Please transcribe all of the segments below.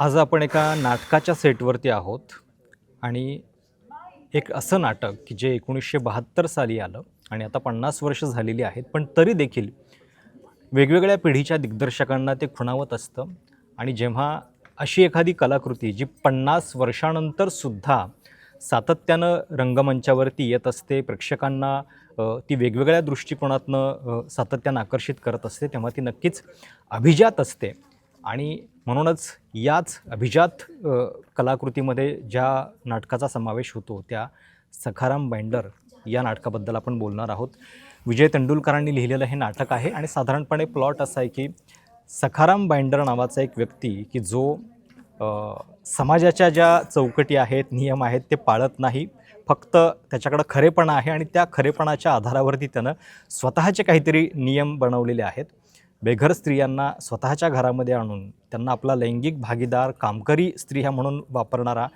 आज आपण एका नाटकाच्या सेटवरती आहोत आणि एक असं नाटक की जे एकोणीसशे बहात्तर साली आलं आणि आता पन्नास वर्ष झालेली आहेत पण तरी देखील वेगवेगळ्या पिढीच्या दिग्दर्शकांना ते खुणावत असतं. आणि जेव्हा अशी एखादी कलाकृती जी पन्नास वर्षानंतरसुद्धा सातत्यानं रंगमंचावरती येत असते प्रेक्षकांना ती वेगवेगळ्या दृष्टिकोनातनं सातत्यानं आकर्षित करत असते तेव्हा ती नक्कीच अभिजात असते. आणि म्हणूनच याच अभिजात कलाकृतीमध्ये ज्या नाटकाचा समावेश होतो त्या सखाराम बाइंडर या नाटकाबद्दल आपण बोलणार आहोत. विजय तेंडुलकरांनी लिहिलेलं हे नाटक आहे आणि साधारणपणे प्लॉट असा आहे की सखाराम बाइंडर नावाचा एक व्यक्ती की जो समाजाच्या ज्या चौकटी आहेत नियम आहेत ते पाळत नाही फक्त त्याच्याकडं खरेपणा आहे आणि त्या खरेपणाच्या आधारावरती त्यानं स्वतःचे काहीतरी नियम बनवलेले आहेत. बेघर स्त्रियांना स्वतःच्या घरामध्ये आणून त्यांना आपला लैंगिक भागीदार कामकरी स्त्रिया म्हणून वापरणारा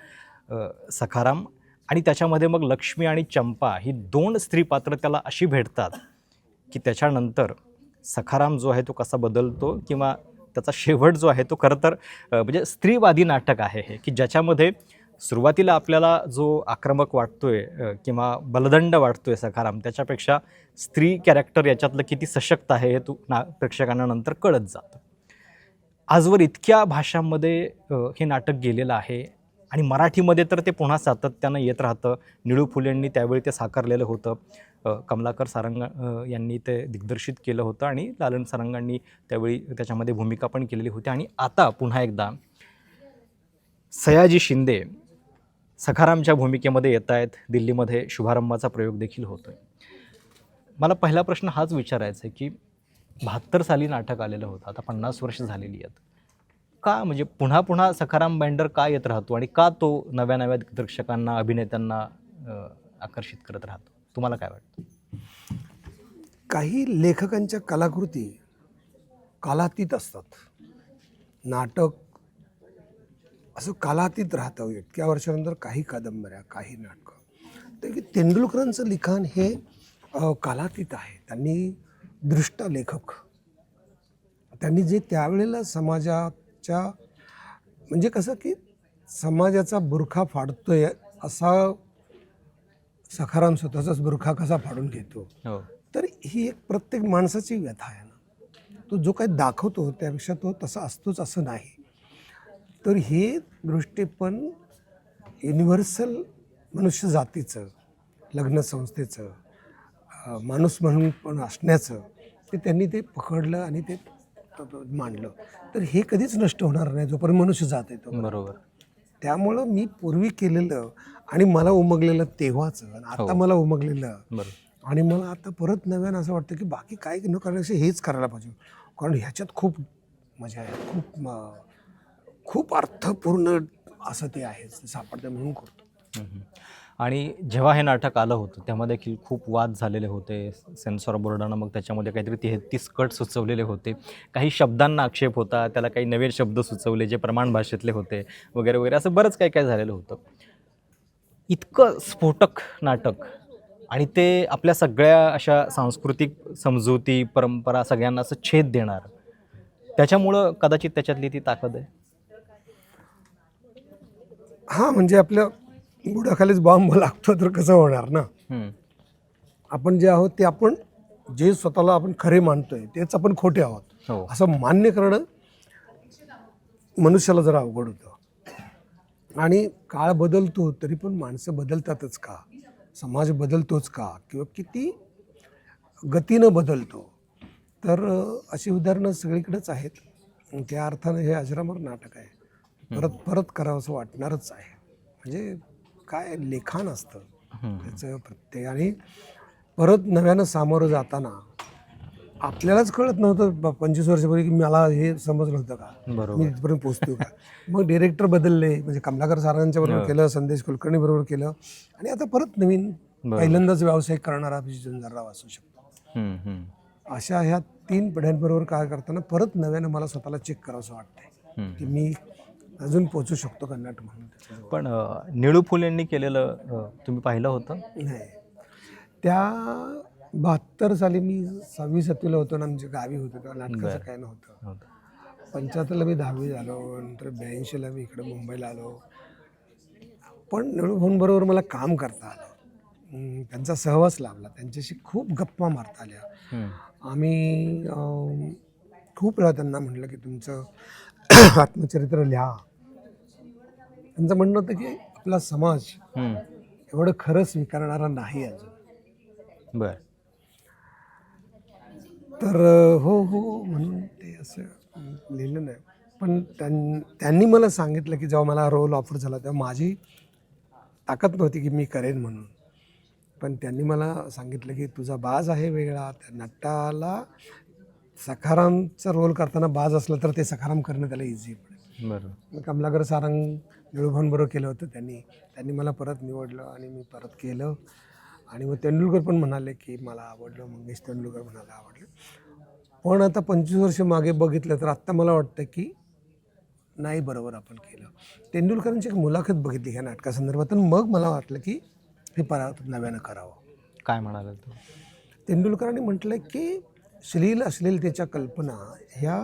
सखाराम आणि त्याच्यामध्ये मग लक्ष्मी आणि चंपा ही दोन स्त्री पात्र त्याला अशी भेटतात की त्याच्यानंतर सखाराम जो आहे तो कसा बदलतो किंवा त्याचा शेवट जो आहे तो खरं तर म्हणजे स्त्रीवादी नाटक आहे हे की ज्याच्यामध्ये सुरुवातीला आपल्याला जो आक्रमक वाटतोय किंवा बलदंड वाटतोय सखाराम त्याच्यापेक्षा स्त्री कॅरेक्टर याच्यातलं किती सशक्त आहे हे तू ना प्रेक्षकांना नंतर कळत जातं. आजवर इतक्या भाषांमध्ये हे नाटक गेलेलं आहे आणि मराठीमध्ये तर ते पुन्हा सातत्यानं येत राहतं. निळू फुलेंनी त्यावेळी ते साकारलेलं होतं. कमलाकर सारंग यांनी ते दिग्दर्शित केलं होतं आणि लालन सारंगांनी त्यावेळी त्याच्यामध्ये भूमिका पण केलेली होती. आणि आता पुन्हा एकदा सयाजी शिंदे सखारामच्या भूमिकेमध्ये येत आहेत. दिल्लीमध्ये शुभारंभाचा प्रयोग देखील होतो आहे मला पहिला प्रश्न हाच विचारायचा आहे की बहात्तर साली नाटक आलेलं होतं. आता पन्नास वर्ष झालेली आहेत. का म्हणजे पुन्हा पुन्हा सखाराम बाइंडर का येत राहतो आणि का तो नव्या नव्या दिग्दर्शकांना अभिनेत्यांना आकर्षित करत राहतो? तुम्हाला काय वाटतं? काही लेखकांच्या कलाकृती कालातीत असतात. नाटक असं कालातीत राहतं इतक्या वर्षानंतर काही कादंबऱ्या काही नाटकं. तर की तेंडुलकरांचं लिखाण हे कालातीत आहे. त्यांनी दृष्ट लेखक. त्यांनी जे त्यावेळेला समाजाच्या म्हणजे कसं की समाजाचा बुरखा फाडतोय असा सखाराम स्वतःचाच बुरखा कसा फाडून घेतो? हो. तर ही एक प्रत्येक माणसाची व्यथा आहे ना. तो जो काही दाखवतो त्यापेक्षा तो तसा असतोच असं नाही. तर हे दृष्टीपण युनिव्हर्सल मनुष्य जातीचं लग्न संस्थेचं अं, माणूस म्हणून पण असण्याचं ते त्यांनी ते पकडलं आणि ते मांडलं. तर हे कधीच नष्ट होणार नाही जोपर्यंत मनुष्य जात आहे तो बरोबर. त्यामुळं मी पूर्वी केलेलं आणि मला उमगलेलं तेव्हाचं आणि आता हो. मला उमगलेलं आणि मला आता परत नव्यानं असं वाटतं की बाकी काय न करण्यापेक्षा हेच करायला पाहिजे. कारण ह्याच्यात खूप मजा आहे खूप खूप अर्थपूर्ण असं ते आहे सापडतं म्हणून करतो. आणि जेव्हा हे नाटक आलं होतं तेव्हा देखील खूप वाद झालेले होते. सेन्सॉर बोर्डानं मग त्याच्यामध्ये काहीतरी तेहतीस कट सुचवलेले होते. काही शब्दांना आक्षेप होता त्याला काही नवे शब्द सुचवले जे प्रमाण भाषेतले होते वगैरे वगैरे असं बरंच काही काय झालेलं होतं. इतकं स्फोटक नाटक आणि ते आपल्या सगळ्या अशा सांस्कृतिक समजुती परंपरा सगळ्यांना असं छेद देणार. त्याच्यामुळं कदाचित त्याच्यातली ती ताकद आहे? हां म्हणजे आपल्या बुडाखालीच बॉम्ब लागतो तर कसं होणार ना. आपण जे आहोत ते आपण जे स्वतःला आपण खरे मानतोय तेच आपण खोटे आहोत. हो. असं मान्य करणं मनुष्याला जरा अवघड होतं. आणि काळ बदलतो तरी पण माणसं बदलतातच का? समाज बदलतोच का? किंवा किती गतीनं बदलतो? तर अशी उदाहरणं सगळीकडेच आहेत. त्या अर्थानं हे अजरामर नाटक आहे. परत परत करावं असं वाटणारच आहे. म्हणजे काय लेखान असतं. त्याचं प्रत्येक आणि परत नव्यानं सामोरं जाताना आपल्यालाच कळत नव्हतं पंचवीस वर्षापूर्वी की मला हे समजलं होतं का? मी बरोबर. इथपर्यंत पोहोचतो का? मग डिरेक्टर बदलले. म्हणजे कमलाकर सारांच्या बरोबर हो. केलं संदेश कुलकर्णी बरोबर केलं. आणि आता परत नवीन. पहिल्यांदाच व्यावसायिक करणारा झुंजारराव असू शकतो. अशा ह्या तीन पिढ्यांबरोबर काय करताना परत नव्यानं मला स्वतःला चेक करावंसं वाटतंय. की मी अजून पोचू शकतो कन्नड म्हणून. पण निळू फुलेंनी केलेलं तुम्ही पाहिलं होतं नाही त्या बहात्तर साली मी सहावी सातवीला होतो ना आमच्या गावी होतो तेव्हा नाटकाचं. काय नव्हतं. पंच्याहत्तरला मी दहावी झालो नंतर ब्याऐंशीला मी इकडे मुंबईला आलो पण निळूभाऊंबरोबर मला काम करता आलं त्यांचा सहवास लाभला त्यांच्याशी खूप गप्पा मारता आल्या. आम्ही खूप वेळा त्यांना म्हटलं की तुमचं आत्मचरित्र लिहा. त्यांचं म्हणणं होतं की आपला समाज. एवढं खरं स्वीकारणारा नाही अजून. बर. तर हो हो म्हणून ते असं लिहिलं नाही पण त्यां त्यांनी मला सांगितलं की जेव्हा मला रोल ऑफर झाला तेव्हा माझी ताकद नव्हती की मी करेन म्हणून. पण त्यांनी मला सांगितलं की तुझा बाज आहे वेगळा त्या नटाला सखारामचा रोल करताना बाज असला तर ते सखाराम करणं त्याला इझी पडेल. बरोबर कमलाकर सारंग निळूभाऊंबरोबर केलं होतं त्यांनी. त्यांनी मला परत निवडलं आणि मी परत केलं. आणि मग तेंडुलकर पण म्हणाले की मला आवडलं मंगेश तेंडुलकर म्हणाला आवडलं. पण आता पंचवीस वर्ष मागे बघितलं तर आत्ता मला वाटतं की नाही बरोबर आपण केलं. तेंडुलकरांची एक मुलाखत बघितली ह्या नाटकासंदर्भात. मग मला वाटलं की हे परत नव्यानं करावं. काय म्हणाला तू तेंडुलकरांनी म्हटलं की श्लील अश्लीलतेच्या कल्पना ह्या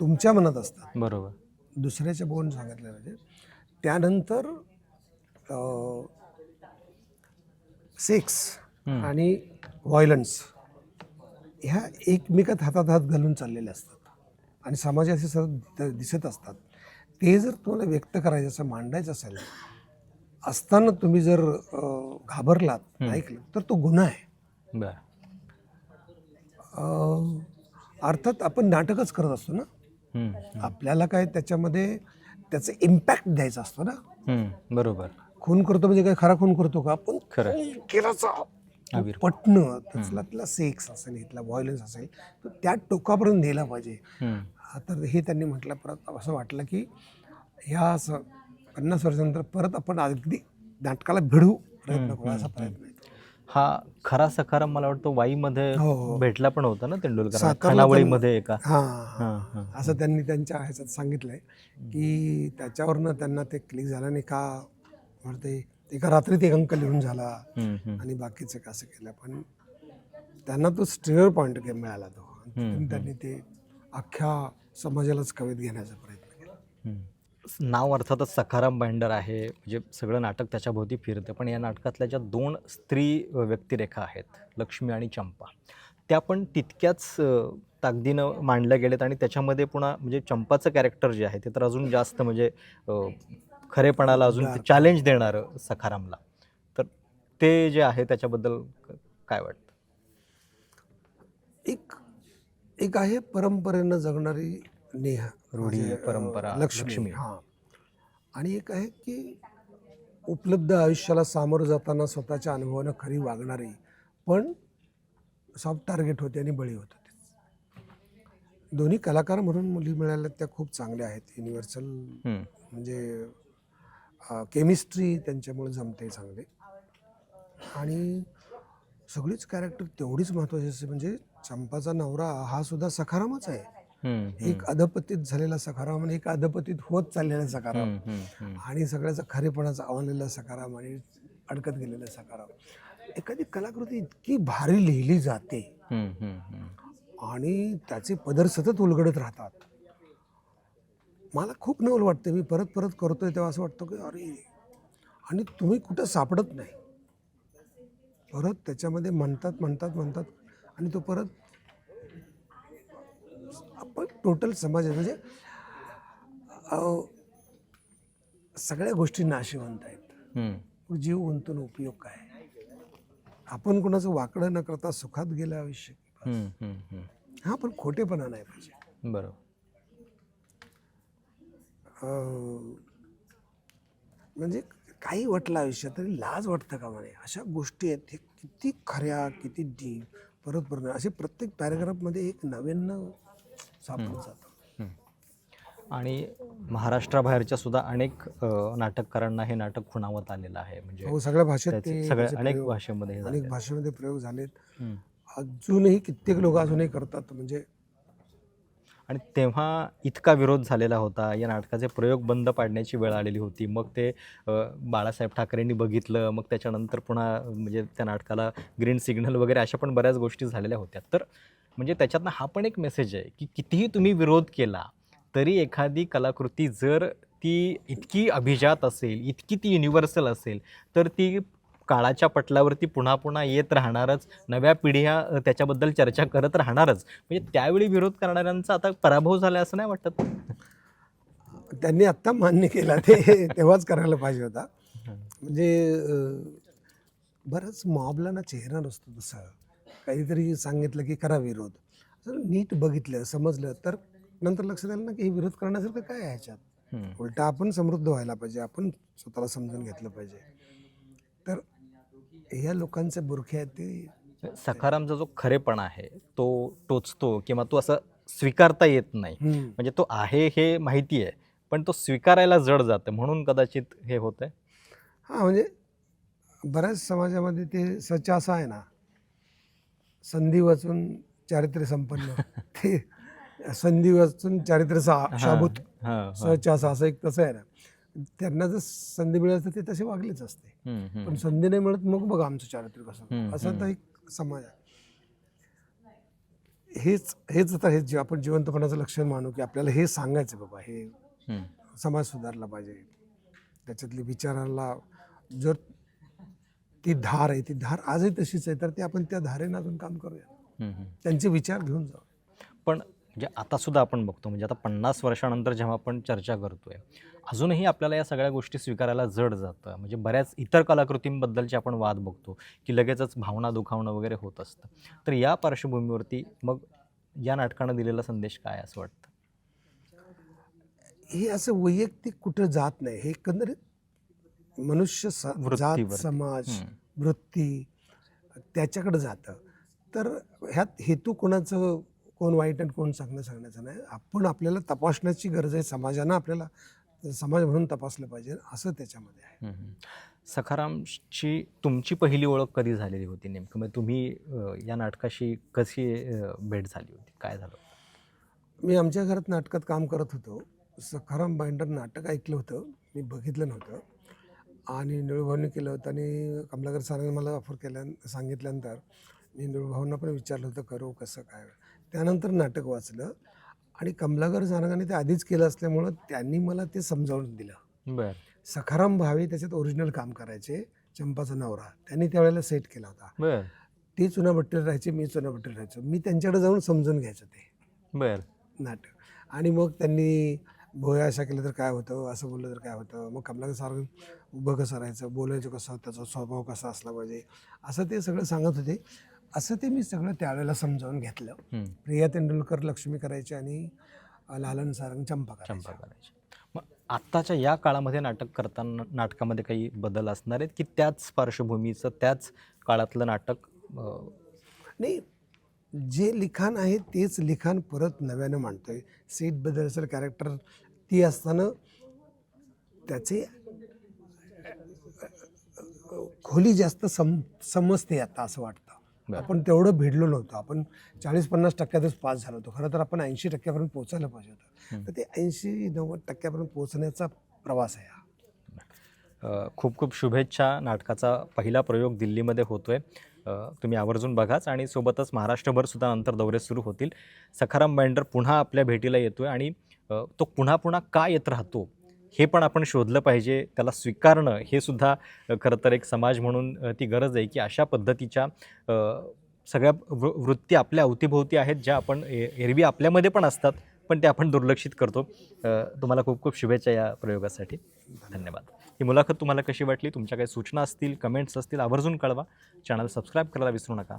तुमच्या मनात असतात. बरोबर. दुसऱ्याच्या बघून सांगितलं म्हणजे त्यानंतर सेक्स. आणि व्हायलन्स ह्या एकमेकात हातात हात घालून चाललेले असतात. आणि समाजात असे सतत दिसत असतात. ते जर तुम्हाला व्यक्त करायचं असं मांडायचं असेल असताना तुम्ही जर घाबरलात ऐकलं तर तो गुन्हा आहे. अर्थात आपण नाटकच करत असतो ना. आपल्याला काय त्याच्यामध्ये त्याचा इम्पॅक्ट द्यायचा असतो ना. बरोबर. खून करतो म्हणजे काय? खरा खून करतो का? आपण केलाचा. पटणं त्यातला सेक्स असेल इथला व्हायलन्स असेल तर त्या टोकापर्यंत नेला पाहिजे. हा, तर हे त्यांनी म्हटलं परत असं वाटलं की ह्या असं पन्नास वर्षानंतर परत आपण अगदी नाटकाला भिडू प्रयत्न करू असा प्रयत्न आहे. हा खरा सखाराम मला वाटतं वाईमध्ये हो, हो. भेटला पण होता ना तेंडुलकर. सातारला खानावळीमध्ये एका. हां. हां हां. असं त्यांनी त्यांच्या ह्याच्यात सांगितलंय की त्याच्यावरनं त्यांना ते क्लिक झालं आणि का म्हणते एका रात्रीत एक अंक लिहून झाला हम्म, हम्म. आणि बाकीचं कसं केलं. पण त्यांना तो स्ट्रेअर पॉईंट मिळाला तो. आणि तिथून त्यांनी ते अख्ख्या समाजालाच कवेत घेण्याचा प्रयत्न केला. हम्म. नाव अर्थातच सखाराम बाइंडर आहे. म्हणजे सगळं नाटक त्याच्याभोवती फिरतं. पण या नाटकातल्या ज्या दोन स्त्री व्यक्तिरेखा आहेत लक्ष्मी आणि चंपा त्या पण तितक्याच ताकदीनं मांडल्या गेलेत आणि त्याच्यामध्ये पुन्हा म्हणजे चंपाचं कॅरेक्टर जे आहे ते तर अजून जास्त म्हणजे खरेपणाला अजून चॅलेंज देणारं सखारामला. तर ते जे आहे त्याच्याबद्दल काय वाटतं? एक एक आहे परंपरेनं जगणारी नेहा रूढी, म्हणजे, अं, परंपरा, लक्ष्मी लक्ष्मी. हां. आणि एक आहे की उपलब्ध आयुष्याला सामोरं जाताना स्वतःच्या अनुभवानं खरी वागणारी पण सॉफ्ट टार्गेट होते आणि बळी होत होते. दोन्ही कलाकार म्हणून मुली मिळाल्या त्या खूप चांगल्या आहेत. युनिव्हर्सल हम्म. म्हणजे केमिस्ट्री त्यांच्यामुळे जमते चांगले. आणि सगळीच कॅरेक्टर तेवढीच महत्त्वाची असते म्हणजे चंपाचा नवरा हा सुद्धा सखारामच आहे. एक अधपतीत झालेला सखाराम आणि एक अधपतीत होत चाललेला सखाराम हम्म. आणि सगळ्याचा खरेपणाचा आवडलेला सखाराम आणि अडकत गेलेला सखाराम एखादी कलाकृती इतकी भारी लिहिली जाते. आणि त्याचे पदर सतत उलगडत राहतात. मला खूप नवल वाटते. मी परत परत करतोय तेव्हा असं वाटतं की अरे आणि तुम्ही कुठं सापडत नाही. परत त्याच्यामध्ये म्हणतात म्हणतात म्हणतात आणि तो परत आपण टोटल समाज म्हणजे सगळ्या गोष्टी नाशिवंत आहेत. जीव गुंतून उपयोग काय? आपण कोणाचं वाकडं न करता सुखात गेलं आयुष्य. हा पण खोटेपणा नाही पाहिजे. बरोबर. म्हणजे काही वाटलं आयुष्यात तरी लाज वाटतं का म्हणे? अशा गोष्टी आहेत. हे किती खऱ्या किती डीप परत परत असे प्रत्येक पॅराग्राफमध्ये एक नवीन सापडून जातं. आणि महाराष्ट्राबाहेरच्या सुद्धा अनेक नाटककारांना हे नाटक खुणावत आलेलं आहे. म्हणजे हो सगळ्या भाषेत सगळ्या अनेक भाषेमध्ये अनेक. भाषेमध्ये प्रयोग झालेत. अजूनही कित्येक लोक अजूनही करतात म्हणजे आणि तेव्हा इतका विरोध झालेला होता. या नाटकाचे प्रयोग बंद पाडण्याची वेळ आलेली होती. मग ते बाळासाहेब ठाकरेंनी बघितलं. मग त्याच्यानंतर पुन्हा म्हणजे त्या नाटकाला ग्रीन सिग्नल वगैरे अशा पण बऱ्याच गोष्टी झालेल्या होत्या. तर म्हणजे त्याच्यातनं हा पण एक मेसेज आहे की कितीही तुम्ही विरोध केला तरी एखादी कलाकृती जर ती इतकी अभिजात असेल इतकी ती युनिव्हर्सल असेल तर ती काळाच्या पटलावरती पुन्हा पुन्हा येत राहणारच. नव्या पिढ्या त्याच्याबद्दल चर्चा करत राहणारच. म्हणजे त्यावेळी विरोध करणाऱ्यांचा आता पराभव झाला असं नाही वाटत? त्यांनी आत्ता मान्य केला ते तेव्हाच करायला पाहिजे होता. म्हणजे बरंच मॉबला ना चेहरा नसतो तसा. काहीतरी सांगितलं की करा विरोध. जर नीट बघितलं समजलं तर नंतर लक्षात आलं ना की हे विरोध करण्यासारखं काय आहे ह्याच्यात. उलटा आपण समृद्ध व्हायला पाहिजे. आपण स्वतःला समजून घेतलं पाहिजे. तर ह्या लोकांचे बुरखे आहेत ते. सखारामचा जो खरेपणा आहे तो टोचतो किंवा तो असं स्वीकारता येत नाही. म्हणजे तो आहे हे माहिती आहे पण तो स्वीकारायला जड जातं. म्हणून कदाचित हे होतंय? हां म्हणजे बऱ्याच समाजामध्ये ते सच असं आहे ना संधी वाचून चारित्र्य संपन्न ते संधी वाचून चारित्र्य सा- शाबूत. सच असं एक तसं आहे ना त्यांना जर संधी मिळाली तर ते तसे वागलेच असते. पण संधी नाही मिळत मग बघा आमचं चारित्र्य कसं असं तर. एक समाज आहे हेच हेच आता हे जे आपण जिवंतपणाचं लक्षण मानू की आपल्याला हे सांगायचं बाबा हे. समाज सुधारला पाहिजे त्याच्यातली विचाराला जर ती धार आहे ती धार आजही तशीच आहे तर ते आपण त्या धारेनं अजून काम करूया. त्यांचे विचार घेऊन जाऊ. पण म्हणजे आता सुद्धा आपण बघतो म्हणजे आता पन्नास वर्षानंतर जेव्हा आपण चर्चा करतोय अजूनही आपल्याला या सगळ्या गोष्टी स्वीकारायला जड जातं. म्हणजे बऱ्याच इतर कलाकृतींबद्दलचे आपण वाद बघतो की लगेचच भावना दुखावणं वगैरे होत असतं. तर या पार्श्वभूमीवरती मग या नाटकानं दिलेला संदेश काय असं वाटतं? हे असं वैयक्तिक कुठं जात नाही. हे एकंदरीत मनुष्य स- जात. समाज. वृत्ती त्याच्याकडे जातं. तर ह्यात हेतू कोणाचं कोण वाईट आणि कोण चांगलं सांगण्याचं नाही. आपण आपल्याला तपासण्याची गरज आहे. समाजानं आपल्याला समाज म्हणून तपासलं पाहिजे. असं त्याच्यामध्ये आहे. सखारामची तुमची पहिली ओळख कधी झालेली होती नेमकं? म्हणजे तुम्ही या नाटकाशी कशी भेट झाली होती? काय झालं मी आमच्या घरात नाटकात काम करत होतो. सखाराम बाइंडर नाटक ऐकलं होतं. मी बघितलं नव्हतं. आणि निळूभाऊने केलं होतं आणि कमलाकर सरांनी मला ऑफर केल्या सांगितल्यानंतर मी निळूभाऊंना पण विचारलं होतं करू कसं काय? त्यानंतर नाटक वाचलं आणि कमलाकर सारंगाने ते आधीच केलं असल्यामुळं त्यांनी मला ते समजावून दिलं. बरं. सखाराम भावे त्याच्यात ओरिजिनल काम करायचे चंपाचा नवरा. त्यांनी त्यावेळेला सेट केला होता. बरं. ते चुनाभट्टीला राहायचे मी चुनाभट्टीला राहायचो. मी त्यांच्याकडे जाऊन समजून घ्यायचं ते. बरं. नाटक. आणि मग त्यांनी भोया अशा केलं तर काय होतं? असं बोललं तर काय होतं? मग कमलाकर सारखं उभं कसं राहायचं? बोलायचं कसं? त्याचा स्वभाव कसा असला पाहिजे? असं ते सगळं सांगत होते. असं ते मी सगळं त्यावेळेला समजावून घेतलं. प्रिया तेंडुलकर लक्ष्मी करायचे आणि लालन सारंग चंपा चंपा करायचे. मग आत्ताच्या या काळामध्ये नाटक करताना नाटकामध्ये काही बदल असणार आहेत की त्याच पार्श्वभूमीचं त्याच काळातलं नाटक नाही जे लिखाण आहे तेच लिखाण परत नव्यानं मांडतोय. सीट बदल असेल कॅरेक्टर ती असताना त्याचे खोली जास्त सम समजते आता असं वाटतं. आपण तेवढं भिडलो नव्हतो. आपण चाळीस पन्नास टक्क्यातच पास झालो होतो. खरं तर आपण ऐंशी टक्क्यापर्यंत पोहोचायला पाहिजे होतं. तर ते ऐंशी नव्वद टक्क्यापर्यंत पोहोचण्याचा प्रवास आहे हा. खूप खूप शुभेच्छा नाटकाचा पहिला प्रयोग दिल्लीमध्ये होतोय. तुम्ही आवर्जून बघाच आणि सोबतच महाराष्ट्रभर सुद्धा नंतर दौरे सुरू होतील. सखाराम बाइंडर पुन्हा आपल्या भेटीला येतोय आणि तो पुन्हा पुन्हा का येत राहतो हे पण आपण शोधलं पाहिजे. त्याला स्वीकारणं हे सुद्धा खरं तर एक समाज म्हणून ती गरज आहे की अशा पद्धतीच्या सगळ्या वृ वृत्ती आपल्या अवतीभोवती आहेत ज्या आपण ए- एरवी आपल्यामध्ये पण असतात पण ते आपण दुर्लक्षित करतो. तुम्हाला खूप खूप शुभेच्छा या प्रयोगासाठी. धन्यवाद. ही मुलाखत तुम्हाला कशी वाटली? तुमच्या काही सूचना असतील कमेंट्स असतील आवर्जून कळवा. चॅनल सबस्क्राईब करायला विसरू नका.